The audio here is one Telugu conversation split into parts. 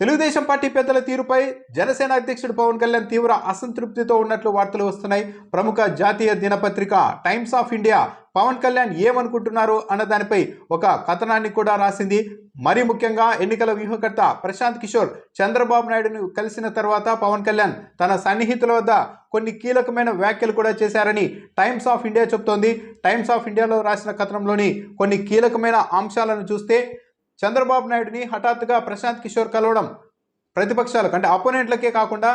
తెలుగుదేశం పార్టీ పెద్దల తీరుపై జనసేన అధ్యక్షుడు పవన్ కళ్యాణ్ తీవ్ర అసంతృప్తితో ఉన్నట్లు వార్తలు వస్తున్నాయి. ప్రముఖ జాతీయ దినపత్రిక Times of India Pawan Kalyan ఏమనుకుంటున్నారు అన్న దానిపై ఒక కథనాన్ని కూడా రాసింది. మరి ముఖ్యంగా ఎన్నికల వ్యూహకర్త ప్రశాంత్ కిషోర్ చంద్రబాబు నాయుడును కలిసిన తర్వాత పవన్ కళ్యాణ్ తన సన్నిహితుల వద్ద కొన్ని కీలకమైన వ్యాఖ్యలు కూడా చేశారని టైమ్స్ ఆఫ్ ఇండియా చెబుతోంది. టైమ్స్ ఆఫ్ ఇండియాలో రాసిన కథనంలోని కొన్ని కీలకమైన అంశాలను చూస్తే చంద్రబాబు నాయుడిని హఠాత్తుగా ప్రశాంత్ కిషోర్ కలవడం ప్రతిపక్షాలకు అంటే అపోనెంట్లకే కాకుండా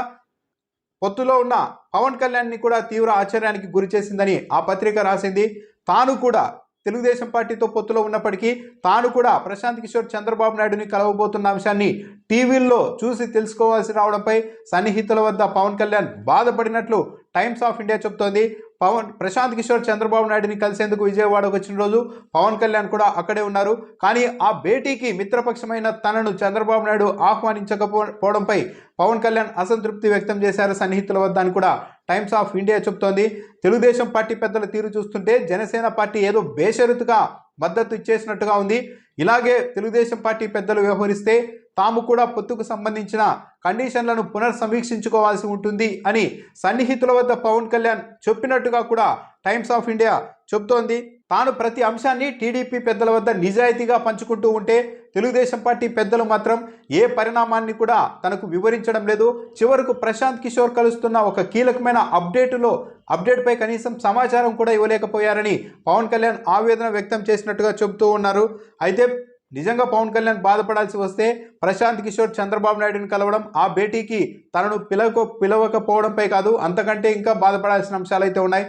పొత్తులో ఉన్న పవన్ కళ్యాణ్ని కూడా తీవ్ర ఆశ్చర్యానికి గురి చేసిందని ఆ పత్రిక రాసింది. తాను కూడా తెలుగుదేశం పార్టీతో పొత్తులో ఉన్నప్పటికీ తాను కూడా ప్రశాంత్ కిషోర్ చంద్రబాబు నాయుడుని కలవబోతున్న అంశాన్ని టీవీల్లో చూసి తెలుసుకోవాల్సి రావడంపై సన్నిహితుల వద్ద పవన్ కళ్యాణ్ బాధపడినట్లు టైమ్స్ ఆఫ్ ఇండియా చెబుతోంది. పవన్ ప్రశాంత్ కిషోర్ చంద్రబాబు నాయుడిని కలిసేందుకు విజయవాడకు వచ్చిన రోజు పవన్ కళ్యాణ్ కూడా అక్కడే ఉన్నారు. కానీ ఆ భేటీకి మిత్రపక్షమైన తనను చంద్రబాబు నాయుడు ఆహ్వానించకపోవడంపై పవన్ కళ్యాణ్ అసంతృప్తి వ్యక్తం చేశారు సన్నిహితుల వద్ద అని కూడా టైమ్స్ ఆఫ్ ఇండియా చెబుతోంది. తెలుగుదేశం పార్టీ పెద్దల తీరు చూస్తుంటే జనసేన పార్టీ ఏదో బేషరతుగా మద్దతు ఇచ్చేసినట్టుగా ఉంది. ఇలాగే తెలుగుదేశం పార్టీ పెద్దలు వ్యవహరిస్తే తాము కూడా పొత్తుకు సంబంధించిన కండిషన్లను పునర్సమీక్షించుకోవాల్సి ఉంటుంది అని సన్నిహితుల వద్ద పవన్ కళ్యాణ్ చెప్పినట్టుగా కూడా టైమ్స్ ఆఫ్ ఇండియా చెబుతోంది. తాను ప్రతి అంశాన్ని టీడీపీ పెద్దల వద్ద నిజాయితీగా పంచుకుంటూ ఉంటే తెలుగుదేశం పార్టీ పెద్దలు మాత్రం ఏ పరిణామాన్ని కూడా తనకు వివరించడం లేదు. చివరకు ప్రశాంత్ కిషోర్ కలుస్తున్న ఒక కీలకమైన అప్డేటులో అప్డేట్పై కనీసం సమాచారం కూడా ఇవ్వలేకపోయారని పవన్ కళ్యాణ్ ఆవేదన వ్యక్తం చేసినట్టుగా చెబుతూ ఉన్నారు. అయితే నిజంగా పవన్ కళ్యాణ్ బాధపడాల్సి వస్తే ప్రశాంత్ కిషోర్ చంద్రబాబు నాయుడుని కలవడం ఆ భేటీకి తనను పిలవక పిలవకపోవడంపై కాదు అంతకంటే ఇంకా బాధపడాల్సిన అంశాలు అయితే ఉన్నాయి.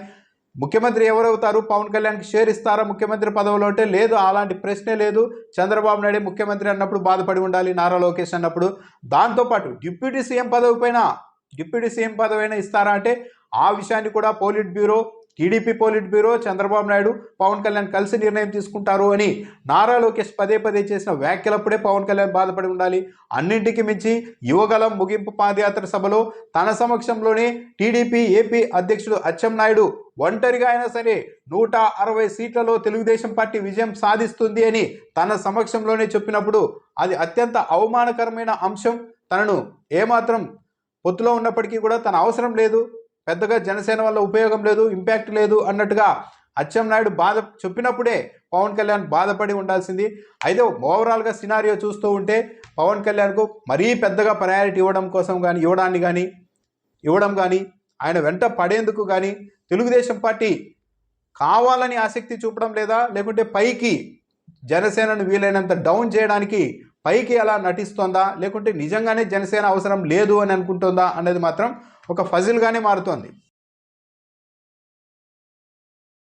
ముఖ్యమంత్రి ఎవరవుతారు? పవన్ కళ్యాణ్కి షేర్ ఇస్తారా ముఖ్యమంత్రి పదవిలో అంటే? లేదు అలాంటి ప్రశ్నే లేదు. చంద్రబాబు నాయుడు ముఖ్యమంత్రి అన్నప్పుడు బాధపడి ఉండాలి నారా లోకేష్ అన్నప్పుడు. దాంతోపాటు డిప్యూటీ సీఎం పదవి పైన డిప్యూటీ సీఎం పదవి అయినా ఇస్తారా అంటే ఆ విషయాన్ని కూడా politburo TDP politburo Chandrababu Naidu Pawan Kalyan కలిసి నిర్ణయం తీసుకుంటారు అని నారా లోకేష్ పదే పదే చేసిన వ్యాఖ్యలప్పుడే పవన్ కళ్యాణ్ బాధపడి ఉండాలి. అన్నింటికి మించి యువగలం ముగింపు పాదయాత్ర సభలో తన సమక్షంలోనే టీడీపీ ఏపీ అధ్యక్షుడు అచ్చెన్నాయుడు ఒంటరిగా అయినా సరే నూట అరవై సీట్లలో తెలుగుదేశం పార్టీ విజయం సాధిస్తుంది అని తన సమక్షంలోనే చెప్పినప్పుడు అది అత్యంత అవమానకరమైన అంశం. తనను ఏమాత్రం పొత్తులో ఉన్నప్పటికీ కూడా తన అవసరం లేదు. పెద్దగా జనసేన వల్ల ఉపయోగం లేదు ఇంపాక్ట్ లేదు అన్నట్టుగా అచ్చెన్నాయుడు బాధ చెప్పినప్పుడే పవన్ కళ్యాణ్ బాధపడి ఉండాల్సింది. అయితే ఓవరాల్గా సినారియో చూస్తూ ఉంటే పవన్ కళ్యాణ్కు మరీ పెద్దగా ప్రయారిటీ ఇవ్వడం కోసం కానీ ఇవ్వడాన్ని కానీ ఇవ్వడం కానీ ఆయన వెంట పడేందుకు కానీ తెలుగుదేశం పార్టీ కావాలని ఆసక్తి చూపడం లేదా లేకుంటే పైకి జనసేనను వీలైనంత డౌన్ చేయడానికి పైకి అలా నటిస్తోందా లేకుంటే నిజంగానే జనసేన అవసరం లేదు అని అనుకుంటుందా అనేది మాత్రం ఒక ఫజిల్గానే మారుతోంది.